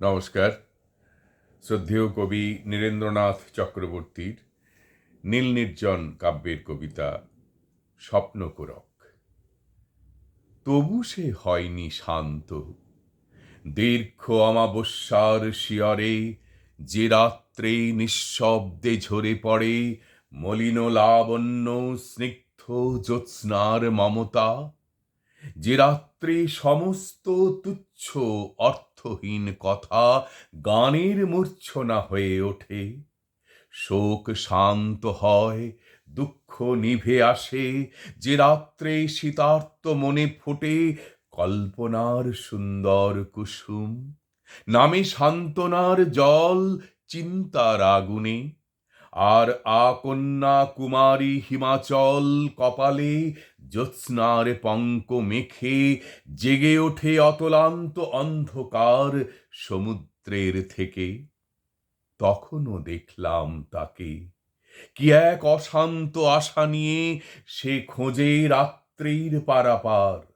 নমস্কার। শ্রদ্ধেয় কবি নীরেন্দ্রনাথ চক্রবর্তীর নীল নির্জন কাব্যের কবিতা স্বপ্নকোরক। তবু সে হয়নি শান্ত। দীর্ঘ অমাবস্যার শিয়রে যে রাত্রে নিঃশব্দে ঝরে পড়ে মলিন লাবণ্য স্নিগ্ধ জ্যোৎস্নার মমতা, যে রাত্রে সমস্ত তুচ্ছ অর্থহীন কথা গানের মূর্ছনা হয়ে ওঠে। শোক শান্ত হয়, দুঃখ নিভে আসে, যে রাত্রে শীতার্ত মনে ফোটে কল্পনার সুন্দর কুসুম। নামে সান্ত্বনার জল চিন্তার আগুনে। আর আকন্যা কুমারী হিমাচল কপালে জ্যোৎস্নার পঙ্ক মেখে জেগে ওঠে অতলান্ত অন্ধকার সমুদ্রের থেকে। তখনও দেখলাম তাকে। কি এক অশান্ত আশা নিয়ে সে খোঁজে রাত্রির পারাপার।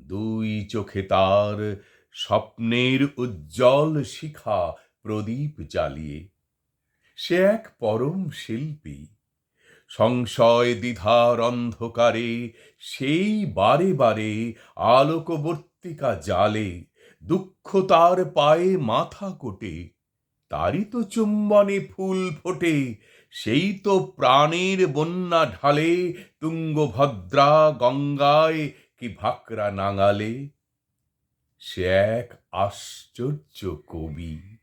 দুই চোখে তার স্বপ্নের উজ্জ্বল শিখা প্রদীপ জ্বালিয়ে। সে এক পরম শিল্পী। সংশয় দ্বিধার অন্ধকারে সেই বারে বারে আলোকবর্তিকা জালে দুঃখ তার পায়ে মাথা কোটে। তারই তো চুম্বনে ফুল ফোটে, সেই তো প্রাণের বন্যা ঢালে তুঙ্গভদ্রা গঙ্গায় কি ভাকরা নাঙালে। সে এক আশ্চর্য কবি।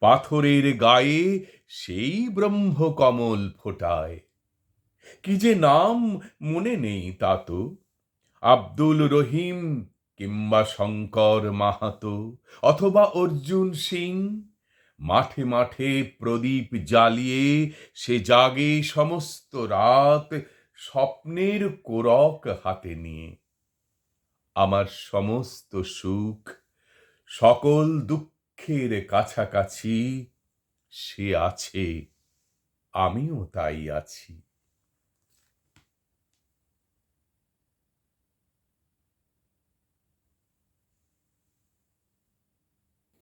পাথরের গায়ে সেই ব্রহ্মকমল ফোটায়। কি যে নাম মনে নেই তা তো। আব্দুল রহিম কিংবা শঙ্কর মাহাতো অথবা অর্জুন সিং। মাঠে মাঠে প্রদীপ জ্বালিয়ে সে জাগে সমস্ত রাত স্বপ্নের কোরক হাতে নিয়ে। আমার সমস্ত সুখ, সকল দুঃখের কাছাকাছি সে আছে আমিও তাই আছি।